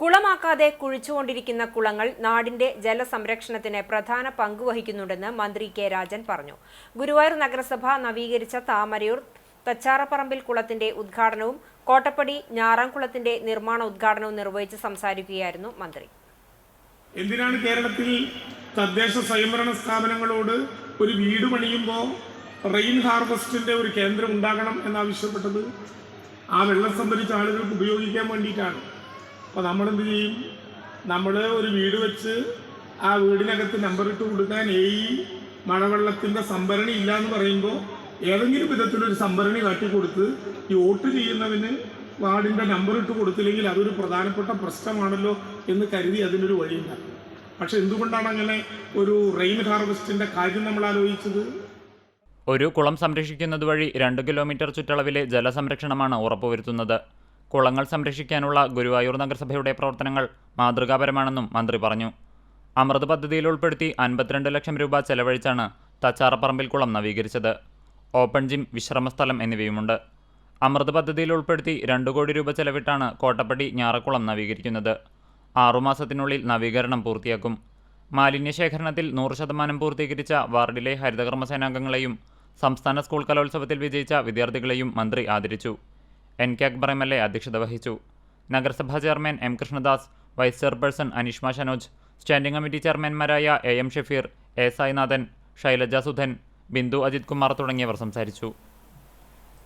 കുളമാക്കാതെ കുഴിച്ചുകൊണ്ടിരിക്കുന്ന കുളങ്ങൾ നാടിന്റെ ജലസംരക്ഷണത്തിന് പ്രധാന പങ്ക് വഹിക്കുന്നുണ്ടെന്ന് മന്ത്രി കെ രാജൻ പറഞ്ഞു. ഗുരുവായൂർ നഗരസഭ നവീകരിച്ച താമരയൂർ തച്ചാറപ്പറമ്പിൽ കുളത്തിന്റെ ഉദ്ഘാടനവും കോട്ടപ്പടി ഞാറാംകുളത്തിന്റെ നിർമ്മാണ ഉദ്ഘാടനവും നിർവഹിച്ച് സംസാരിക്കുകയായിരുന്നു മന്ത്രി. എന്തിനാണ് കേരളത്തിൽ തദ്ദേശ സ്വയംഭരണ സ്ഥാപനങ്ങളോട് ഒരു വീട് പണിയുമ്പോൾ റെയിൻ ഹാർവസ്റ്റിന്റെ ഒരു കേന്ദ്രം ഉണ്ടാകണം എന്നാവശ്യപ്പെട്ടത്? ആ വെള്ളം സംഭരിച്ച ആളുകൾക്ക് ഉപയോഗിക്കാൻ വേണ്ടിയിട്ടാണ്. അപ്പോൾ നമ്മളെന്ത് ചെയ്യും? നമ്മൾ ഒരു വീട് വെച്ച് ആ വീടിനകത്ത് നമ്പർ ഇട്ട് കൊടുക്കാൻ ഈ മഴവെള്ളത്തിന്റെ സംഭരണി ഇല്ല എന്ന് പറയുമ്പോൾ ഏതെങ്കിലും വിധത്തിലൊരു സംഭരണി കാട്ടിക്കൊടുത്ത് ഈ വോട്ട് ചെയ്യുന്നവന് വാർഡിന്റെ നമ്പർ ഇട്ട് കൊടുത്തില്ലെങ്കിൽ അതൊരു പ്രധാനപ്പെട്ട പ്രശ്നമാണല്ലോ എന്ന് കരുതി അതിനൊരു വഴിയുണ്ടാക്കും പക്ഷെ എന്തുകൊണ്ടാണ് അങ്ങനെ ഒരു റെയിൻ ഹാർവെസ്റ്റിന്റെ കാര്യം നമ്മൾ ആലോചിച്ചത്? ഒരു കുളം സംരക്ഷിക്കുന്നത് വഴി രണ്ട് കിലോമീറ്റർ ചുറ്റളവിലെ ജലസംരക്ഷണമാണ് ഉറപ്പുവരുത്തുന്നത്. കുളങ്ങൾ സംരക്ഷിക്കാനുള്ള ഗുരുവായൂർ നഗരസഭയുടെ പ്രവർത്തനങ്ങൾ മാതൃകാപരമാണെന്നും മന്ത്രി പറഞ്ഞു. അമൃത് പദ്ധതിയിൽ ഉൾപ്പെടുത്തി അൻപത്തിരണ്ട് ലക്ഷം രൂപ ചെലവഴിച്ചാണ് തച്ചാറപ്പറമ്പിൽ കുളം നവീകരിച്ചത്. Open gym വിശ്രമസ്ഥലം എന്നിവയുമുണ്ട്. അമൃത് പദ്ധതിയിൽ ഉൾപ്പെടുത്തി രണ്ട് കോടി രൂപ ചെലവിട്ടാണ് കോട്ടപ്പടി ഞാറക്കുളം നവീകരിക്കുന്നത്. ആറുമാസത്തിനുള്ളിൽ നവീകരണം പൂർത്തിയാക്കും. മാലിന്യ ശേഖരണത്തിൽ നൂറ് ശതമാനം പൂർത്തീകരിച്ച വാർഡിലെ ഹരിതകർമ്മസേനാംഗങ്ങളെയും സംസ്ഥാന സ്കൂൾ കലോത്സവത്തിൽ വിജയിച്ച വിദ്യാർത്ഥികളെയും മന്ത്രി ആദരിച്ചു. N K Akbar M L A അധ്യക്ഷത വഹിച്ചു. നഗരസഭാ chairman M Krishnadas vice chairperson Anishma Shanoj standing committee ചെയർമാൻമാരായ A M Shafeer A Sainathan Shailaja Sudhan Bindu Ajith Kumar തുടങ്ങിയവർ സംസാരിച്ചു.